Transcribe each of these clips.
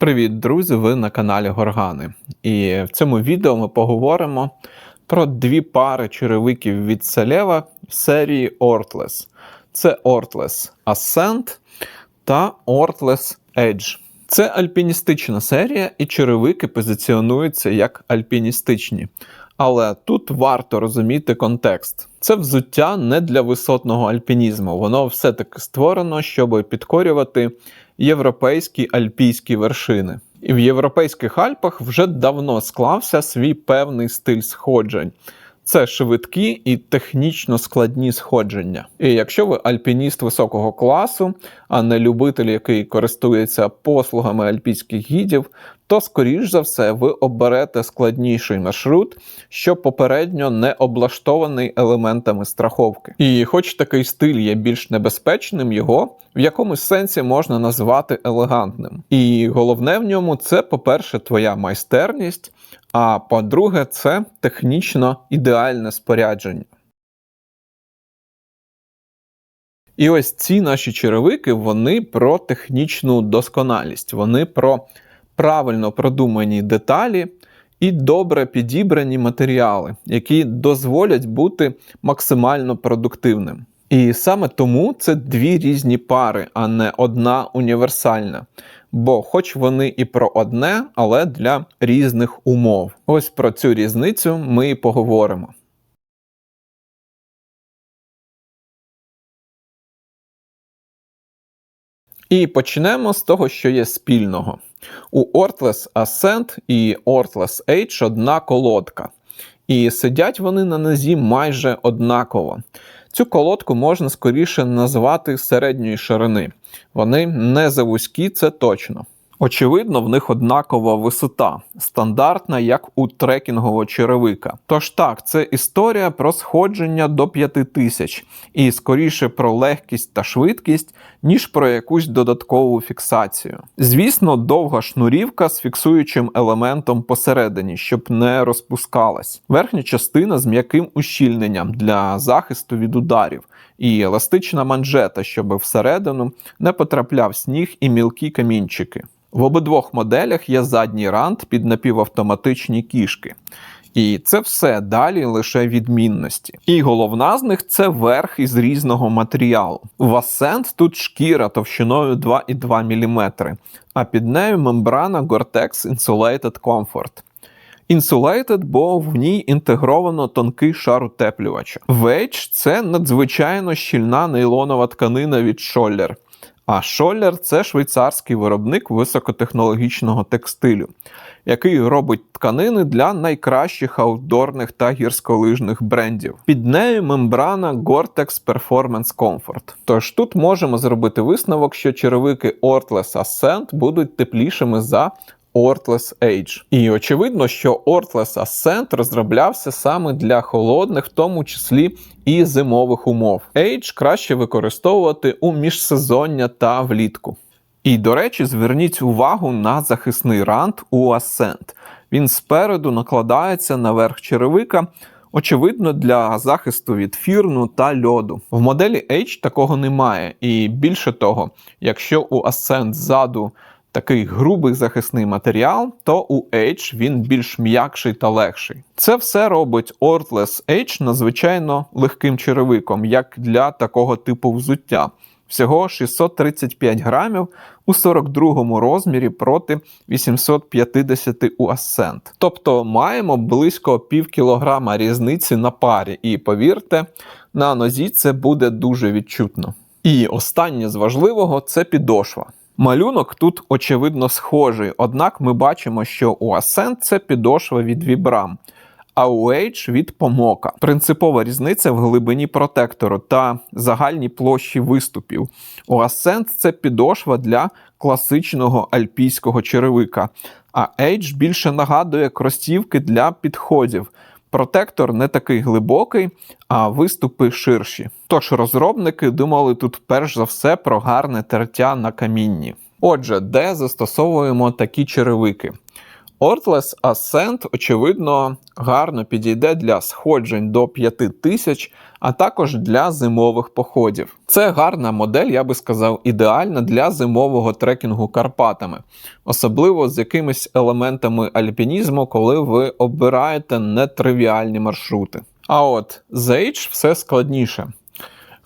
Привіт, друзі! Ви на каналі Горгани. І в цьому відео ми поговоримо про дві пари черевиків від Селєва серії Ortless. Це Ortless Ascent та Ortless Edge. Це альпіністична серія, і черевики позиціонуються як альпіністичні. Але тут варто розуміти контекст. Це взуття не для висотного альпінізму. Воно все-таки створено, щоб підкорювати європейські альпійські вершини. І в європейських Альпах вже давно склався свій певний стиль сходжень. Це швидкі і технічно складні сходження. І якщо ви альпініст високого класу, а не любитель, який користується послугами альпійських гідів, то, скоріш за все, ви оберете складніший маршрут, що попередньо не облаштований елементами страховки. І хоч такий стиль є більш небезпечним, його в якомусь сенсі можна назвати елегантним. І головне в ньому це, по-перше, твоя майстерність, а по-друге, це технічно ідеальне спорядження. І ось ці наші черевики, вони про технічну досконалість, вони про правильно продумані деталі і добре підібрані матеріали, які дозволять бути максимально продуктивним. І саме тому це дві різні пари, а не одна універсальна. Бо, хоч вони і про одне, але для різних умов. Ось про цю різницю ми і поговоримо. І почнемо з того, що є спільного. У Ortless Ascent і Ortless H одна колодка. І сидять вони на нозі майже однаково. Цю колодку можна скоріше назвати середньої ширини. Вони не завузькі, це точно. Очевидно, в них однакова висота, стандартна, як у трекінгового черевика. Тож так, це історія про сходження до 5000 і скоріше про легкість та швидкість, ніж про якусь додаткову фіксацію. Звісно, довга шнурівка з фіксуючим елементом посередині, щоб не розпускалась. Верхня частина з м'яким ущільненням для захисту від ударів. І еластична манжета, щоб всередину не потрапляв сніг і мілкі камінчики. В обидвох моделях є задній рант під напівавтоматичні кішки. І це все далі лише відмінності. І головна з них це верх із різного матеріалу. В Ascent тут шкіра товщиною 2,2 мм, а під нею мембрана Gore-Tex Insulated Comfort. Insulated, бо в ній інтегровано тонкий шар утеплювача. Вейдж це надзвичайно щільна нейлонова тканина від Scholler. А Шоллер це швейцарський виробник високотехнологічного текстилю, який робить тканини для найкращих аутдорних та гірськолижних брендів. Під нею мембрана Gore-Tex Performance Comfort. Тож тут можемо зробити висновок, що черевики Ortless Ascent будуть теплішими за Ortless Age. І очевидно, що Ortless Ascent розроблявся саме для холодних, в тому числі і зимових умов. Age краще використовувати у міжсезоння та влітку. І, до речі, зверніть увагу на захисний рант у Ascent. Він спереду накладається на верх черевика. Очевидно, для захисту від фірну та льоду. В моделі H такого немає, і більше того, якщо у Ascent ззаду такий грубий захисний матеріал, то у H він більш м'якший та легший. Це все робить Ortless H надзвичайно легким черевиком, як для такого типу взуття. Всього 635 грамів у 42-му розмірі проти 850 у Ascent. Тобто маємо близько пів кілограма різниці на парі, і повірте, на нозі це буде дуже відчутно. І останнє з важливого це підошва. Малюнок тут очевидно схожий, однак ми бачимо, що у Ascent це підошва від Vibram, а у Age від помока. Принципова різниця в глибині протектору та загальній площі виступів. У Ascent це підошва для класичного альпійського черевика, а Age більше нагадує кросівки для підходів. Протектор не такий глибокий, а виступи ширші. Тож розробники думали тут перш за все про гарне тертя на камінні. Отже, де застосовуємо такі черевики? Ortles Ascent, очевидно, гарно підійде для сходжень до 5000, а також для зимових походів. Це гарна модель, я би сказав, ідеальна для зимового трекінгу Карпатами, особливо з якимись елементами альпінізму, коли ви обираєте нетривіальні маршрути. А от H все складніше.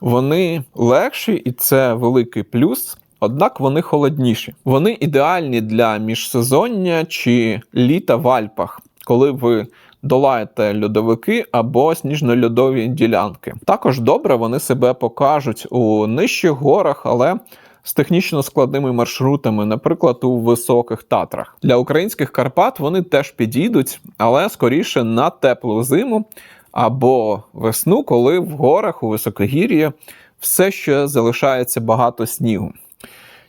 Вони легші, і це великий плюс. Однак вони холодніші. Вони ідеальні для міжсезоння чи літа в Альпах, коли ви долаєте льодовики або сніжно-льодові ділянки. Також добре вони себе покажуть у нижчих горах, але з технічно складними маршрутами, наприклад, у високих татрах. Для українських Карпат вони теж підійдуть, але скоріше на теплу зиму або весну, коли в горах у високогір'ї все ще залишається багато снігу.